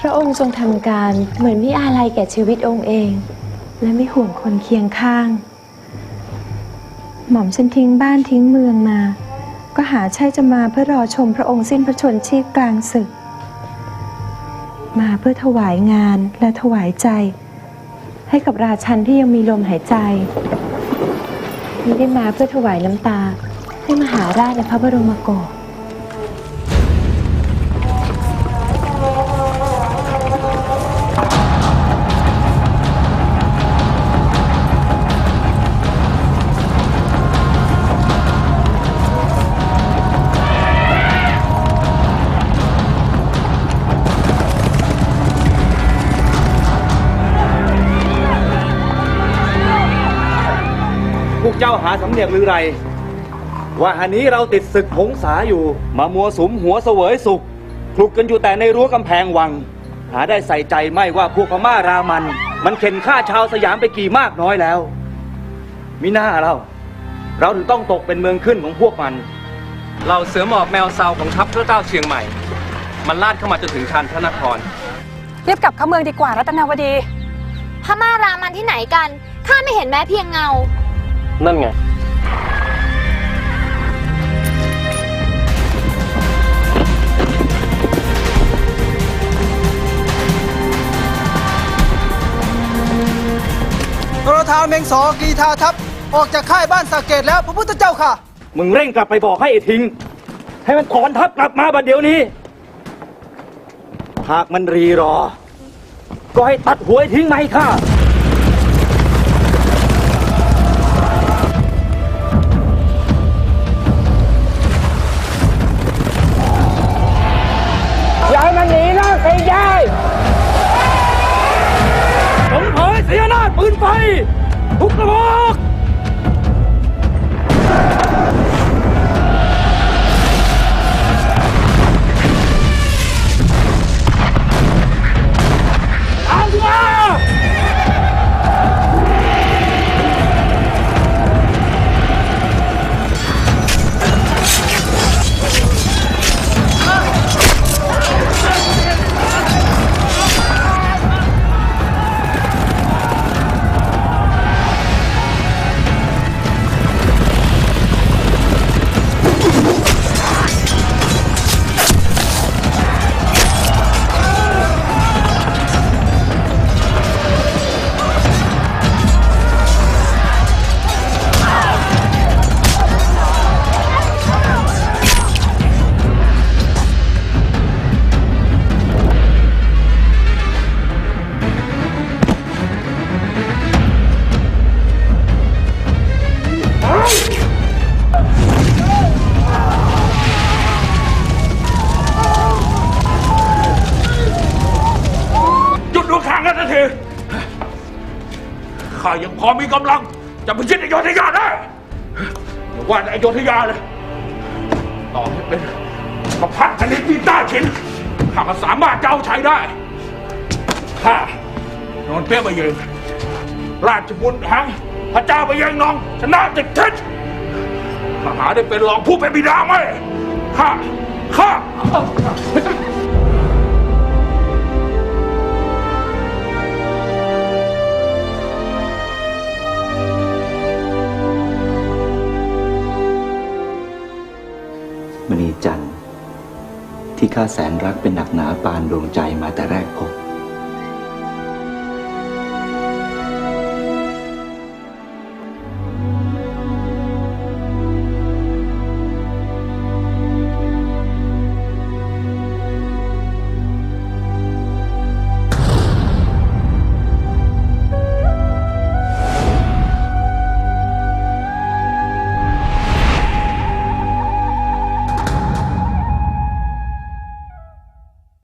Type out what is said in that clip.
พระองค์ทรงทำการเหมือนไม่อาลัยแก่ชีวิตองค์เอง และไม่ห่วงคนเคียงข้าง หม่อมฉันทิ้งบ้านทิ้งเมืองมา ก็หาใช่จะมาเพื่อรอชมพระองค์สิ้นพระชนชีพกลางศึก มาเพื่อถวายงานและถวายใจ ให้กับราชันที่ยังมีลมหายใจม่ได้มาเพื่อถวายน้ำตาให้มหาราชในพระบรมโกศ วกเจ้าหาสำเนียกหรือไร ว่าอันนี้เราติดศึกหงสาอยู่ มามัวสุมหัวเสวยสุขคลุกกันอยู่แต่ในรั้วกำแพงวัง หาได้ใส่ใจไม่ว่าพวกพม่ารามัน มันเข็นฆ่าชาวสยามไปกี่มากน้อยแล้วมิน่าเรา เราถึงต้องตกเป็นเมืองขึ้นของพวกมัน เราเสือหมอบแมวเซาของทัพพระเจ้าเชียงใหม่ มันลาดเข้ามาจนถึงชานพระนครรีบกลับเข้าเมืองดีกว่ารัตนาวดี พม่ารามันที่ไหนกัน ข้าไม่เห็นแม้เพียงเงา นั่นไงโทรทานเมงสอกรีธาทัพ ออกจากค่ายบ้านสาเกตแล้วพระพุทธเจ้าค่ะ มึงเร่งกลับไปบอกให้ไอ้ทิ้งให้มันถอนทัพกลับมาบัดเดี๋ยวนี้ หากมันรีรอ ก็ให้ตัดหัวไอ้ทิ้งมาให้ข้าอย่า หน้ ข้ายังพอมีกำลัง จะพิชิตอโยธยาได้อย่าว่าแต่อโยธยาเลย ต่อให้เป็นกระพัดชนิดที่ต้าฉินข้าก็สามารถจะเอาใช้ได้ ข้านอนเปี้ยไปเยงราชบุตรแห่งพระเจ้าไปเยงนองชนะติดทิศข้าหาได้เป็นรองผู้เป็นบิดาไหมข้าข้า ข้าแสนรักเป็นหนักหนาปานดวงใจมาแต่แรกพบ